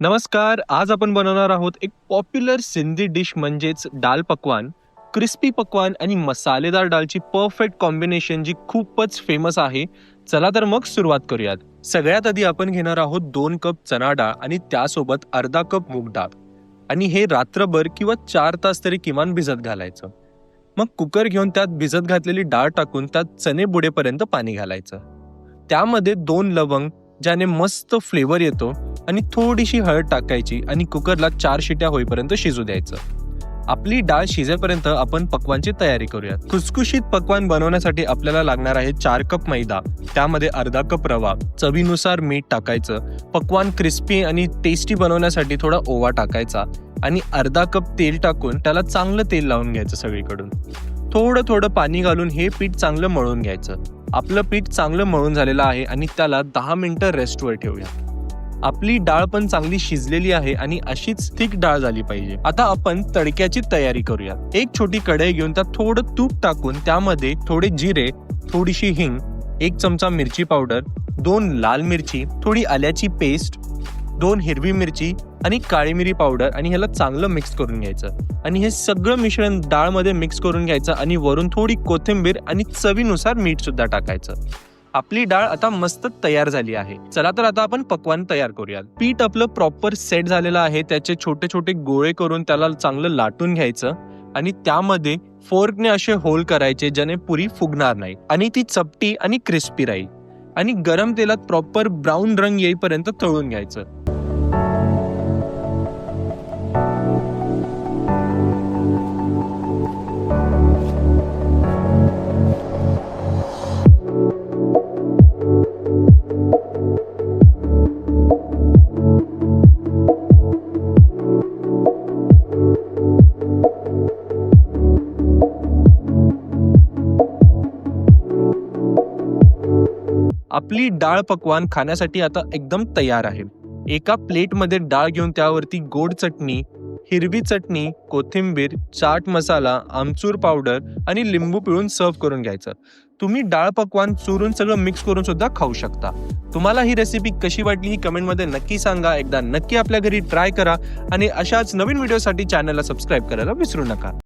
नमस्कार आज आपण बनवणार आहोत एक पॉप्युलर सिंधी डिश म्हणजेच डाल पकवान. क्रिस्पी पकवान आणि मसालेदार डालची परफेक्ट कॉम्बिनेशन जी खूपच फेमस आहे. चला तर मग सुरुवात करूयात. सगळ्यात आधी आपण घेणार आहोत दोन कप चना डाळ आणि त्यासोबत अर्धा कप मूग डाळ. आणि हे रात्रभर किंवा चार तास तरी किमान भिजत घालायचं. मग कुकर घेऊन त्यात भिजत घातलेली डाळ टाकून त्यात चणे बुडेपर्यंत पाणी घालायचं. त्यामध्ये दोन लवंग ज्याने मस्त फ्लेवर येतो आणि थोडीशी हळद टाकायची आणि कुकरला चार शिट्या होईपर्यंत शिजू द्यायचं. आपली डाळ शिजेपर्यंत आपण पकवानची तयारी करूयात. खुसखुशीत पकवान बनवण्यासाठी आपल्याला लागणार आहे चार कप मैदा त्यामध्ये अर्धा कप रवा चवीनुसार मीठ टाकायचं पकवान क्रिस्पी आणि टेस्टी बनवण्यासाठी थोडा ओवा टाकायचा आणि अर्धा कप तेल टाकून त्याला चांगलं तेल लावून घ्यायचं सगळीकडून. थोडं थोडं पाणी घालून हे पीठ चांगलं मळून घ्यायचं. आपलं पीठ चांगलं मळून झालेलं आहे आणि त्याला दहा मिनिटं रेस्टवर ठेवूया आपली डाळ पण चांगली शिजलेली आहे आणि अशीच थिक डाळ झाली पाहिजे. आता आपण तडक्याची तयारी करूया एक छोटी कढई घेऊन त्यात थोडं तूप टाकून त्यामध्ये थोडे जिरे थोडीशी हिंग एक चमचा मिरची पावडर दोन लाल मिरची थोडी आल्याची पेस्ट दोन हिरवी मिरची आणि काळी मिरी पावडर आणि ह्याला चांगलं मिक्स करून घ्यायचं. आणि हे सगळं मिश्रण डाळमध्ये मिक्स करून घ्यायचं आणि वरून थोडी कोथिंबीर आणि चवीनुसार मीठ सुद्धा टाकायचं. आपली डाळ आता मस्त तयार झाली आहे. चला तर आता आपण पकवान तयार करूयात. पीठ आपलं प्रॉपर सेट झालेलं आहे. त्याचे छोटे छोटे गोळे करून त्याला चांगलं लाटून घ्यायचं. आणि त्यामध्ये फोर्कने असे होल करायचे ज्याने पुरी फुगणार नाही. आणि ती चपटी आणि क्रिस्पी राहील. आणि गरम तेलात प्रॉपर ब्राऊन रंग येईपर्यंत तळून घ्यायचं. आपली डाळ पकवान खाण्यासाठी आता एकदम तयार आहे. एका प्लेटमध्ये डाळ घेऊन त्यावरती गोड चटणी हिरवी चटणी कोथिंबीर चाट मसाला आमचूर पावडर आणि लिंबू पिळून सर्व करून घ्यायचं. तुम्ही डाळ पकवान चुरून सगळं मिक्स करून सुद्धा खाऊ शकता. तुम्हाला ही रेसिपी कशी वाटली ही कमेंटमध्ये नक्की सांगा. एकदा नक्की आपल्या घरी ट्राय करा आणि अशाच नवीन व्हिडिओसाठी चॅनलला सबस्क्राईब करायला विसरू नका.